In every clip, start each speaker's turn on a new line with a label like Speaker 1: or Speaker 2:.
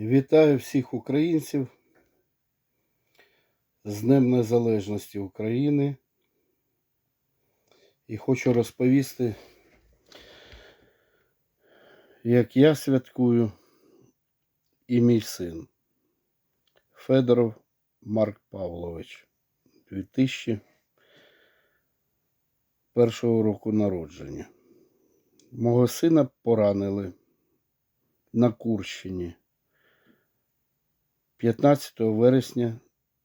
Speaker 1: Вітаю всіх українців з Днем Незалежності України. І хочу розповісти, як я святкую і мій син Федоров Марк Павлович 2001 року народження. Мого сина поранили на Курщині 15 вересня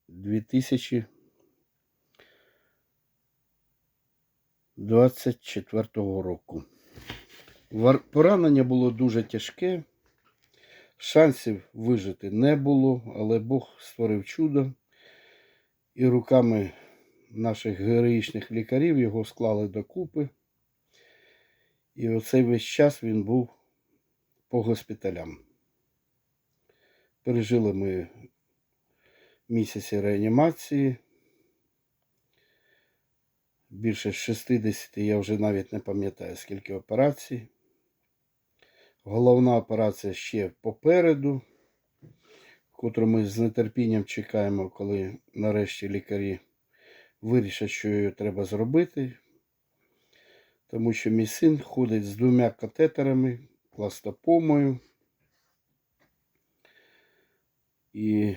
Speaker 1: 2024 року. Поранення було дуже тяжке, шансів вижити не було, але Бог створив чудо, і руками наших героїчних лікарів його склали докупи. І оцей весь час він був по госпіталям. Пережили ми місяці реанімації. Більше 60, я вже навіть не пам'ятаю, скільки операцій. Головна операція ще попереду, котру ми з нетерпінням чекаємо, коли нарешті лікарі вирішать, що її треба зробити. Тому що мій син ходить з двома катетерами, пластопомою. І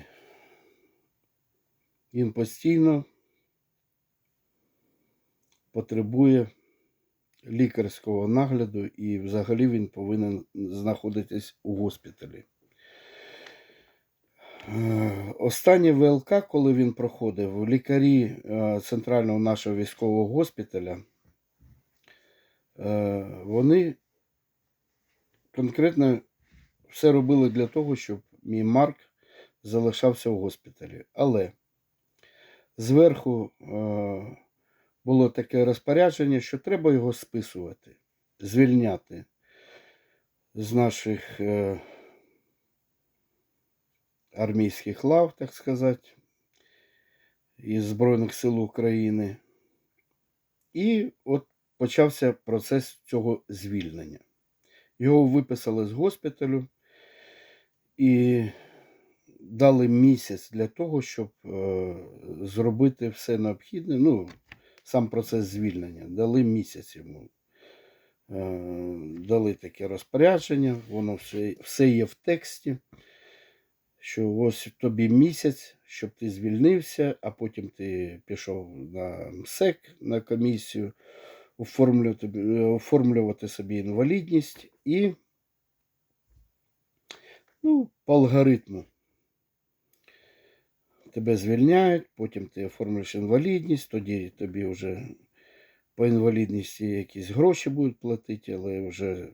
Speaker 1: він постійно потребує лікарського нагляду і взагалі він повинен знаходитись у госпіталі. Е, Останнє ВЛК, коли він проходив, лікарі е, центрального нашого військового госпіталя, е, вони конкретно все робили для того, щоб мій Марк залишався в госпіталі. Але зверху е, було таке розпорядження, що треба його списувати, звільняти з наших е, армійських лав, так сказати, із Збройних сил України. І от почався процес цього звільнення. Його виписали з госпіталю і дали місяць для того, щоб е, зробити все необхідне. Ну, сам процес звільнення. Дали місяць йому. Е, дали таке розпорядження, воно все, все є в тексті. Що ось тобі місяць, щоб ти звільнився, а потім ти пішов на МСЕК на комісію, оформлювати, е, оформлювати собі інвалідність і ну, по алгоритму. Тебе звільняють, потім ти оформлюєш інвалідність, тоді тобі вже по інвалідності якісь гроші будуть платити, але вже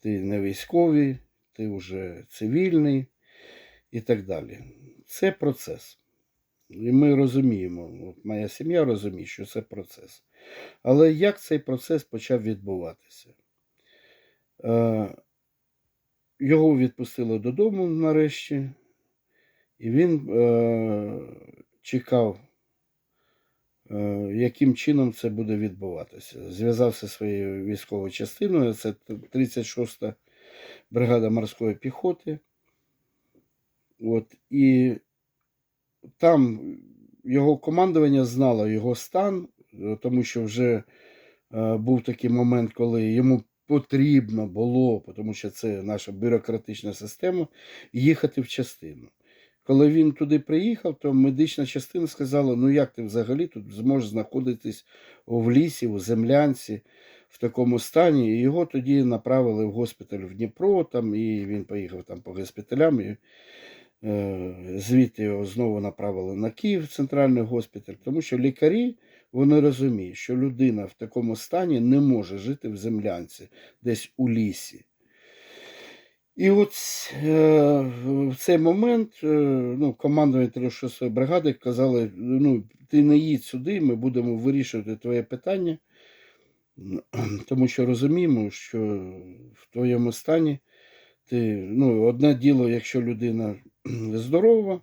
Speaker 1: ти не військовий, ти вже цивільний і так далі. Це процес. І ми розуміємо, от моя сім'я розуміє, що це процес. Але як цей процес почав відбуватися? Е, Його відпустили додому нарешті, і він е, чекав, е, яким чином це буде відбуватися. Зв'язався своєю військовою частиною, це 36-та бригада морської піхоти. От, і там його командування знало його стан, е, тому що вже е, був такий момент, коли йому потрібно було, тому що це наша бюрократична система, їхати в частину. Коли він туди приїхав, то медична частина сказала: ну як ти взагалі тут зможеш знаходитись в лісі, у землянці в такому стані. І його тоді направили в госпіталь в Дніпро, там, і він поїхав там по госпіталям. І, е, звідти його знову направили на Київ, центральний госпіталь, тому що лікарі вони розуміють, що людина в такому стані не може жити в землянці, десь у лісі. І от е, в цей момент е, ну, командування 36-ї бригади казали: ну, ти не їдь сюди, ми будемо вирішувати твоє питання, тому що розуміємо, що в твоєму стані ти, ну, одне діло, якщо людина здорова,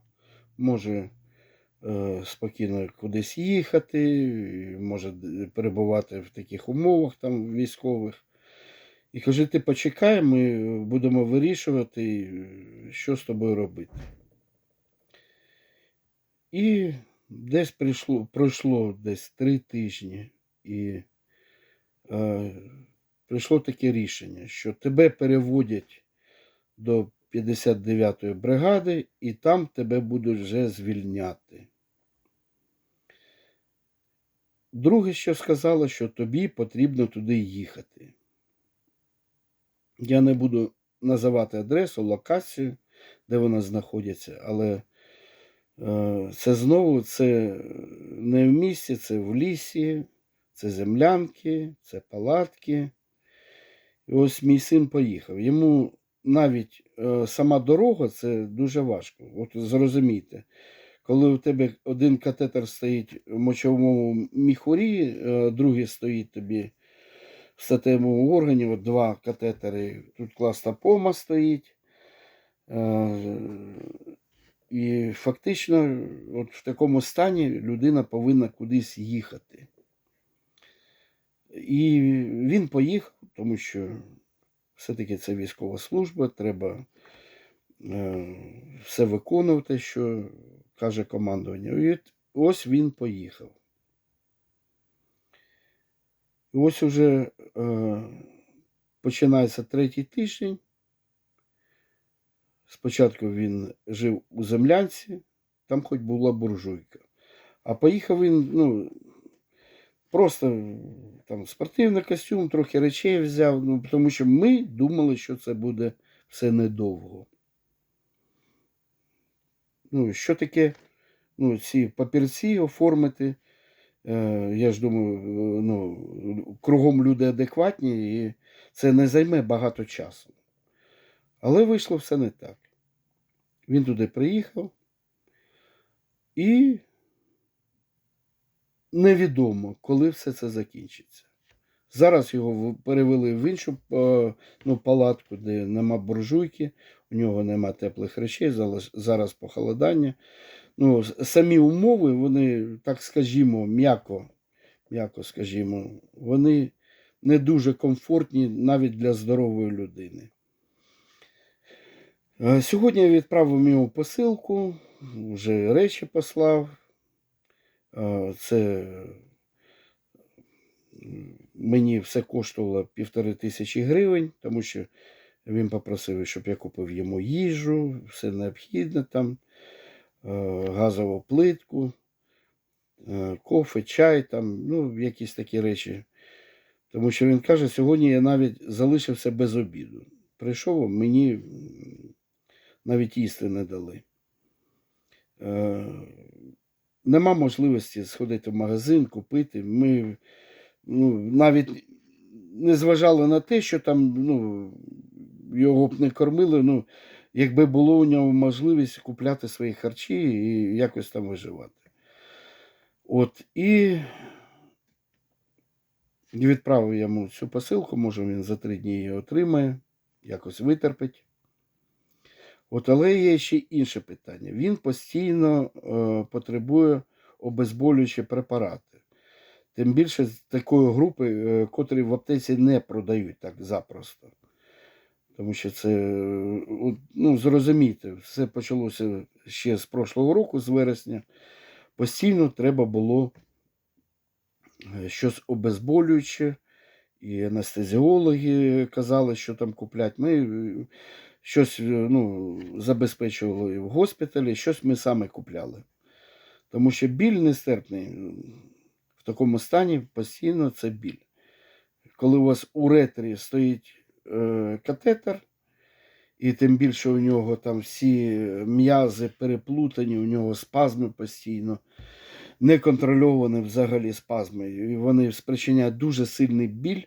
Speaker 1: може е, спокійно кудись їхати, може перебувати в таких умовах там військових. І каже, ти почекай, ми будемо вирішувати, що з тобою робити. І десь прийшло, пройшло десь три тижні, і е, прийшло таке рішення, що тебе переводять до 59-ї бригади, і там тебе будуть вже звільняти. Друге, що сказала, що тобі потрібно туди їхати. Я не буду називати адресу, локацію, де вона знаходиться, але е, це знову це не в місті, це в лісі, це землянки, це палатки. І ось мій син поїхав. Йому навіть е, сама дорога це дуже важко. От зрозумійте, коли у тебе один катетер стоїть в мочовому міхурі, е, другий стоїть тобі в статевому органі, от два катетери, тут класна пома стоїть. Е, І фактично, от в такому стані людина повинна кудись їхати. І він поїхав, тому що все-таки це військова служба, треба е, все виконувати, що каже командування. І ось він поїхав. І ось уже е, починається третій тиждень. Спочатку він жив у землянці, там хоч була буржуйка. А поїхав він, ну, просто там спортивний костюм, трохи речей взяв, ну, тому що ми думали, що це буде все недовго. Ну, що таке ну, ці папірці оформити? Е, я ж думаю, е, ну, кругом люди адекватні, і це не займе багато часу. Але вийшло все не так. Він туди приїхав і невідомо, коли все це закінчиться. Зараз його перевели в іншу е, ну, палатку, де нема буржуйки, у нього нема теплих речей, зараз похолодання. Ну, самі умови, вони, так скажімо, м'яко, м'яко скажімо, вони не дуже комфортні навіть для здорової людини. Е, Сьогодні я відправив йому посилку, вже речі послав. Е, Це мені все коштувало півтори тисячі гривень, тому що він попросив, щоб я купив йому їжу, все необхідне там, газову плитку, е, кофе, чай, там, ну, якісь такі речі. Тому що він каже, сьогодні я навіть залишився без обіду. Прийшов, мені навіть їсти не дали. Е, Нема можливості сходити в магазин, купити. Ми ну, навіть не зважали на те, що там ну, його б не кормили. Ну, якби було у нього можливість купляти свої харчі і якось там виживати. От і відправив йому цю посилку, може він за три дні її отримає, якось витерпить. От, але є ще інше питання. Він постійно е, потребує обезболюючі препарати. Тим більше з такої групи, е, котрі в аптеці не продають так запросто. Тому що це, е, ну, зрозумійте, все почалося ще з прошлого року, з вересня. Постійно треба було е, щось обезболююче, і анестезіологи казали, що там куплять. Ми е, щось ну, забезпечували в госпіталі, щось ми саме купляли. Тому що біль нестерпний в такому стані постійно це біль. Коли у вас у ретрі стоїть катетер, і тим більше у нього там всі м'язи переплутані, у нього спазми постійно, неконтрольовані взагалі спазми. І вони спричиняють дуже сильний біль,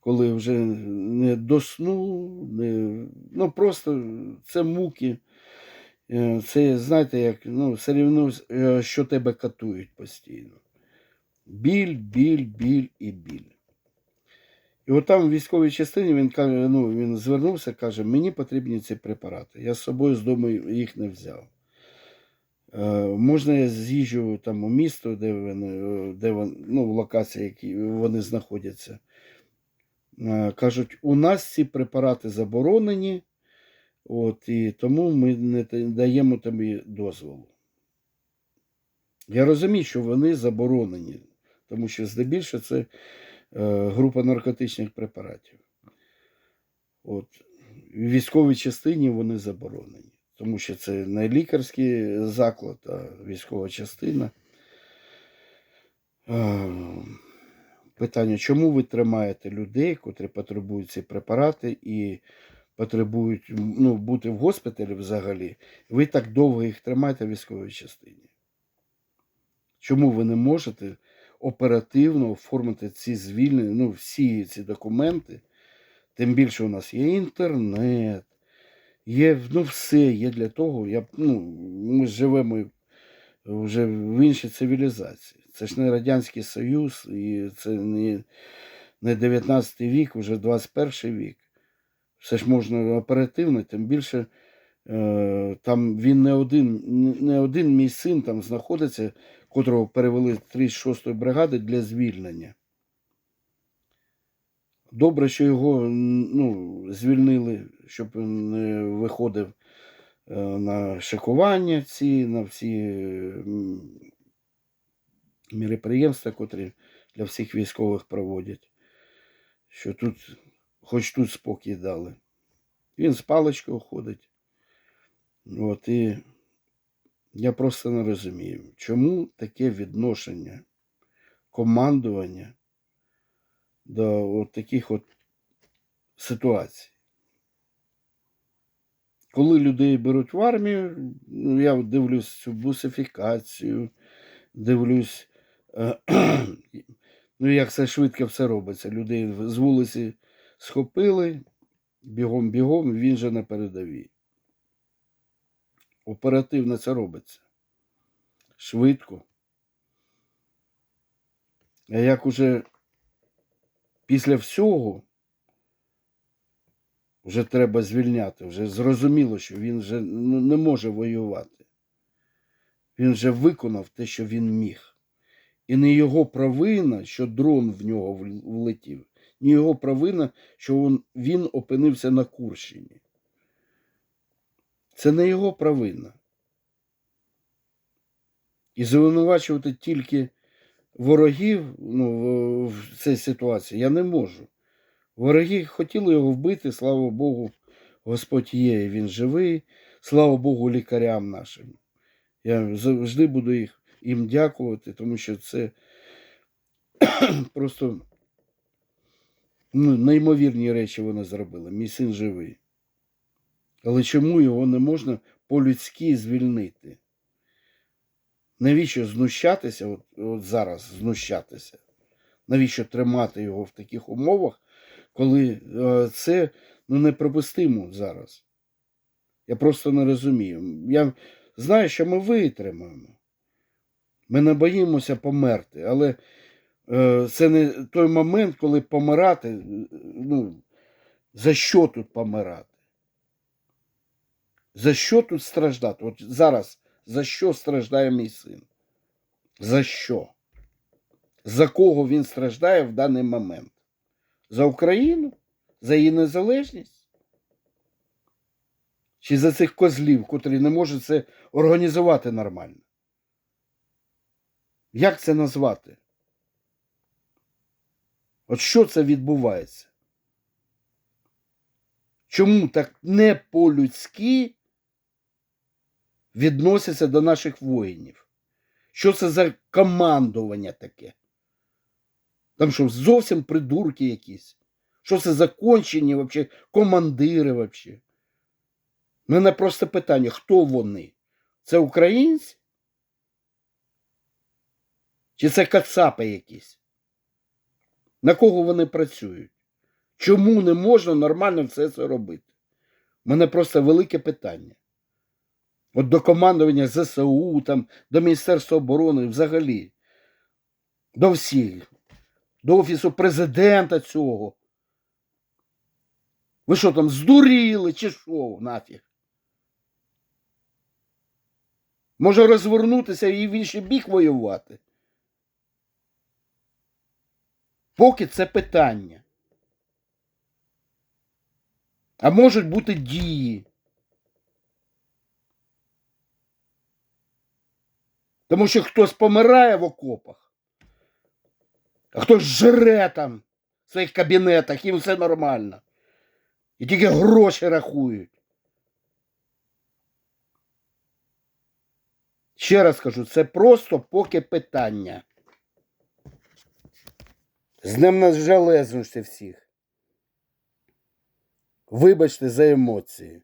Speaker 1: коли вже не до сну, не, ну просто це муки. Е, Це, знаєте, як ну, все рівно, е, що тебе катують постійно. Біль, біль, біль і біль. І от там в військовій частині він каже, ну, він звернувся, каже, мені потрібні ці препарати. Я з собою з дому їх не взяв. Е, можна я з'їжджу там у місто, де вони, е, де вони, ну, в локації, які вони знаходяться. Е, кажуть, у нас ці препарати заборонені, От, і тому ми не даємо тобі дозволу. Я розумію, що вони заборонені, тому що здебільшого це група наркотичних препаратів. От, в військовій частині вони заборонені, тому що це не лікарський заклад, а військова частина. Е, Питання, чому ви тримаєте людей, котрі потребують ці препарати і потребують ну, бути в госпіталі взагалі, ви так довго їх тримаєте в військовій частині? Чому ви не можете оперативно оформити ці звільнення, ну, всі ці документи? Тим більше у нас є інтернет, є ну, все є для того. Я, ну, ми живемо вже в іншій цивілізації. Це ж не Радянський Союз, і це не, не 19 вік, вже 21 вік. Все ж можна оперативно, тим більше е, там він не один, не один мій син там знаходиться, котрого перевели з 36-ї бригади для звільнення. Добре, що його ну, звільнили, щоб не виходив е, на шикування ці, на всі міроприємства, котрі для всіх військових проводять. Що тут, хоч тут спокій дали. Він з паличкою ходить. От, і я просто не розумію, чому таке відношення командування до от таких от ситуацій. Коли людей беруть в армію, ну, я дивлюсь цю бусифікацію, дивлюсь, е, ну як це швидко все робиться. Людей з вулиці схопили, бігом-бігом, він же на передовій. Оперативно це робиться. Швидко. А як уже після всього вже треба звільняти, вже зрозуміло, що він вже не може воювати. Він вже виконав те, що він міг. І не його провина, що дрон в нього влетів, не його провина, що він опинився на Курщині. Це не його провина. І звинувачувати тільки ворогів ну, в- цій ситуації я не можу. Вороги хотіли його вбити, слава Богу, Господь є, і він живий. Слава Богу, лікарям нашим. Я завжди буду їх, їм дякувати, тому що це просто ну, неймовірні речі вони зробили. Мій син живий. Але чому його не можна по-людськи звільнити? Навіщо знущатися, от, от зараз знущатися? Навіщо тримати його в таких умовах, коли е, це ну, неприпустимо зараз? Я просто не розумію. Я знаю, що ми витримаємо. Ми не боїмося померти, але е, це не той момент, коли помирати. е, Ну, за що тут помирати? За що тут страждати? От зараз за що страждає мій син? За що? За кого він страждає в даний момент? За Україну? За її незалежність? Чи за цих козлів, котрі не можуть це організувати нормально? Як це назвати? От що це відбувається? Чому так не по-людськи відносяться до наших воїнів? Що це за командування таке? Там що, зовсім придурки якісь? Що це за кончені командири? У мене просто питання, хто вони? Це українці? Чи це кацапи якісь? На кого вони працюють? Чому не можна нормально все це робити? У мене просто велике питання. От до командування ЗСУ, там, до Міністерства оборони взагалі. До всіх. До Офісу президента цього. Ви що там здуріли чи що нафіг? Може розвернутися і в інший бік воювати? Поки це питання. А можуть бути дії. Тому що хтось помирає в окопах, а хтось жре там в своїх кабінетах, їм все нормально. І тільки гроші рахують. Ще раз кажу, це просто поки питання. З ним нажалезності всіх. Вибачте за емоції.